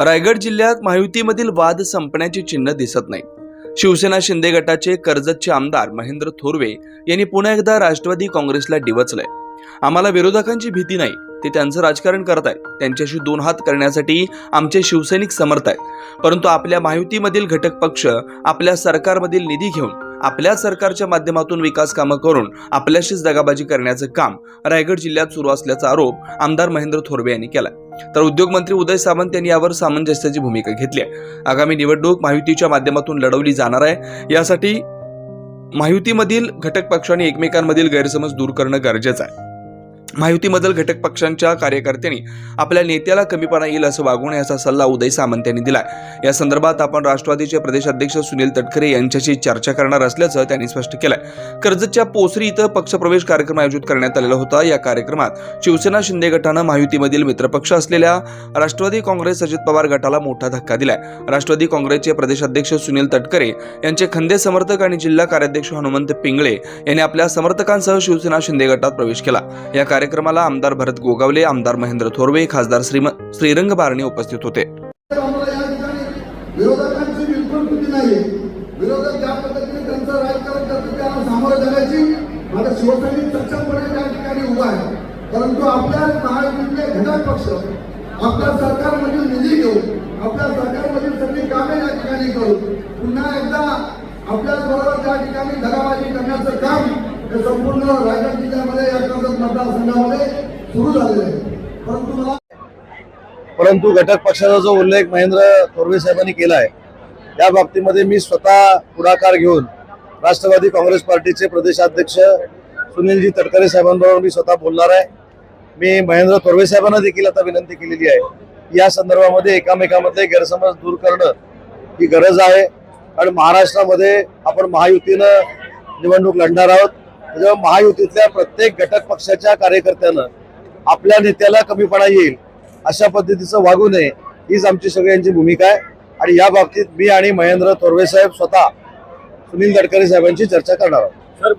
रायगड जिल्ह्यात महायुतीमधील वाद संपण्याची चिन्ह दिसत नाही. शिवसेना शिंदे गटाचे कर्जतचे आमदार महेंद्र थोरवे यांनी पुन्हा एकदा राष्ट्रवादी काँग्रेसला डिवचलंय. आम्हाला विरोधकांची भीती नाही ते त्यांचं राजकारण करत आहेत त्यांच्याशी दोन हात करण्यासाठी आमचे शिवसैनिक समर्थ आहेत परंतु आपल्या महायुतीमधील घटक पक्ष आपल्या सरकारमधील निधी घेऊन आपल्या सरकारच्या माध्यमातून विकास कामं करून आपल्याशीच दगाबाजी करण्याचं काम रायगड जिल्ह्यात सुरू असल्याचा आरोप आमदार महेंद्र थोरवे यांनी केला तर उद्योगमंत्री उदय सामंत यांनी यावर सामंजस्याची भूमिका घेतली आहे. आगामी निवडणूक महायुतीच्या माध्यमातून लढवली जाणार आहे. यासाठी महायुतीमधील घटक पक्षांनी एकमेकांमधील गैरसमज दूर करणं गरजेचं आहे. महायुतीमधील घटक पक्षांच्या कार्यकर्त्यांनी आपल्या नेत्याला कमीपणा येईल असं वागू नये असा सल्ला उदय सामंत यांनी दिलाय. या संदर्भात आपण राष्ट्रवादीचे प्रदेशाध्यक्ष सुनील तटकरे यांच्याशी चर्चा करणार असल्याचं त्यांनी स्पष्ट केलंय. कर्जतच्या पोसरी इथं पक्षप्रवेश कार्यक्रम आयोजित करण्यात आलेला होता. या कार्यक्रमात शिवसेना शिंदे गटानं महायुतीमधील मित्रपक्ष असलेल्या राष्ट्रवादी काँग्रेस अजित पवार गटाला मोठा धक्का दिलाय. राष्ट्रवादी काँग्रेसचे प्रदेशाध्यक्ष सुनील तटकरे यांचे खंदे समर्थक आणि जिल्हा कार्याध्यक्ष हनुमंत पिंगळे यांनी आपल्या समर्थकांसह शिवसेना शिंदे गटात प्रवेश केला. या कार्यक्रमाला आमदार भरत गोगावले आमदार महेंद्र थोरवे खासदार श्रीम श्रीरंग बारणे उपस्थित होते. विरोधकांची बिलकुल नाही. विरोधक ज्या पद्धतीने त्यांचं राजकारण करतात सामोरं जाण्याची माझा शिवसैनिक सक्षमपणे त्या ठिकाणी उभा आहे. परंतु आपल्या महायुतीतले घटक पक्ष आपल्या सरकारमधील निधी घेऊन आपल्या सरकारमधील सगळी कामे या ठिकाणी करून पुन्हा एकदा आपल्याच बरोबर त्या ठिकाणी दगाबाजी करण्याचं काम हे संपूर्ण रायगड जिल्ह्यामध्ये या कर्जत मतदारसंघामध्ये सुरू झालेलं आहे. परंतु मला परंतु घटक पक्षाचा जो उल्लेख महेंद्र थोरवे साहेबांनी केला आहे त्या बाबतीमध्ये मी स्वतः पुढाकार घेऊन राष्ट्रवादी काँग्रेस पार्टीचे प्रदेशाध्यक्ष सुनीलजी तटकरे साहेबांबरोबर मी स्वतः बोलणार आहे. मी महेंद्र थोरवे साहेबांना देखील आता विनंती केलेली आहे या संदर्भामध्ये एकामेकामध्ये गैरसमज दूर करणं ही गरज आहे. आणि महाराष्ट्रामध्ये आपण महायुतीनं निवडणूक लढणार आहोत. म्हणजे महायुतीतल्या प्रत्येक घटक पक्षाच्या कार्यकर्त्यानं आपल्या नेत्याला कमीपणा येईल अशा पद्धतीचं वागू नये हीच आमची सगळ्यांची भूमिका आहे. आणि या बाबतीत मी आणि महेंद्र थोरवे साहेब स्वतः सुनील गडकरी साहेबांची चर्चा करणार आहोत.